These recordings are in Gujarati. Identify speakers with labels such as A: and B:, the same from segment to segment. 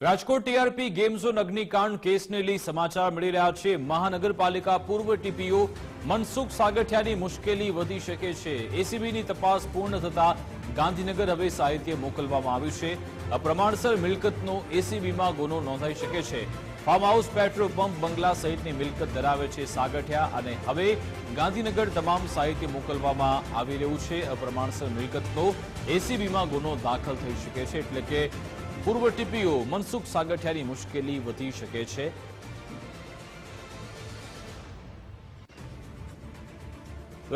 A: રાજકોટ ટીઆરપી ગેમ અગ્નિકાંડ કેસને લઈ સમાચાર મળી રહ્યા છે. મહાનગરપાલિકા પૂર્વ ટીપીઓ મનસુખ સાગઠિયાની મુશ્કેલી વધી શકે છે. એસીબીની તપાસ પૂર્ણ થતા ગાંધીનગર હવે સાહિત્ય મોકલવામાં આવ્યું છે. અપ્રમાણસર મિલકતનો એસીબીમાં ગુનો નોંધાઈ શકે છે. ફાર્મ હાઉસ પેટ્રોલ પંપ બંગલા સહિતની મિલકત ધરાવે છે સાગઠિયા અને હવે ગાંધીનગર તમામ સાહિત્ય મોકલવામાં આવી રહ્યું છે. અપ્રમાણસર મિલકતનો એસીબીમાં ગુનો દાખલ થઈ શકે છે. એટલે કે પૂર્વ ટીપીઓ મનસુખ સાગઠિયાની મુશ્કેલી વધી શકે છે.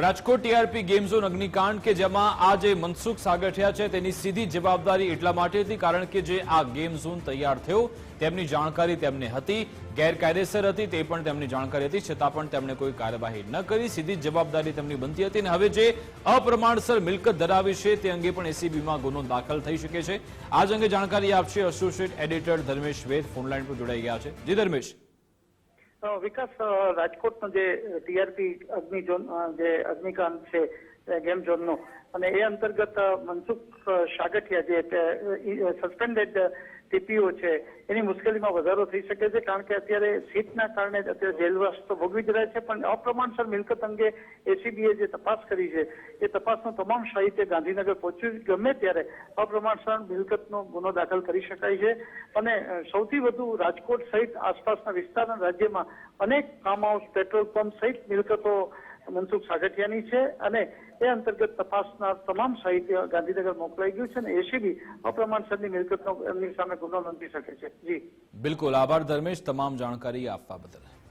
A: રાજકોટ ટીઆરપી ગેમ ઝોન અગ્નિકાંડ કે જેમાં આ જે મનસુખ સાગઠિયા છે, તેની સીધી જવાબદારી એટલા માટે હતી કારણ કે જે આ ગેમ ઝોન તૈયાર થયો, તેમની જાણકારી તેમને હતી, ગેરકાયદેસર હતી, તે પણ તેમની જાણકારી હતી, છતાં પણ તેમણે કોઈ કાર્યવાહી ન કરી, સીધી જવાબદારી તેમની બનતી હતી અને હવે જે અપ્રમાણસર મિલકત ધરાવી છે, તે અંગે પણ એસીબીમાં ગુનો દાખલ થઈ શકે છે. આજ અંગે જાણકારી આપશે associate editor Dharmesh Ved, phone line પર જોડાઈ ગયા છે. જી ધર્મેશ.
B: વિકાસ રાજકોટનો જે ટીઆરપી અગ્નિ જે અગ્નિકાંડ છે ગેમ ઝોનનો અને એ અંતર્ગત મનસુખ સાગઠિયા જે સસ્પેન્ડેડ ટીપીઓ છે, એની મુશ્કેલીમાં વધારો થઈ શકે છે, કારણ કે અત્યારે સીટના કારણે અત્યારે જેલવાસ તો ભોગવી જ રહ્યા છે, પણ અપ્રમાણસર મિલકત અંગે એસીબીએ જે તપાસ કરી છે, એ તપાસનું તમામ સાહિત્ય ગાંધીનગર પહોંચ્યું ગમે ત્યારે અપ્રમાણસર મિલકતનો ગુનો દાખલ કરી શકાય છે. અને સૌથી વધુ રાજકોટ સહિત આસપાસના વિસ્તારના રાજ્યમાં અનેક ફાર્મ હાઉસ, પેટ્રોલ પંપ સહિત મિલકતો મનસુખ સાગઠિયાની છે અને એ અંતર્ગત તપાસના તમામ સાહિત્ય ગાંધીનગર મોકલાઈ ગયું છે અને એસીબી અપ્રમાણસરની મિલકતનો એમની સામે ગુનો નોંધી શકે છે. જી.
A: બિલકુલ. આભાર ધર્મેશ. તમામ જાણકારી આપવા બદલ.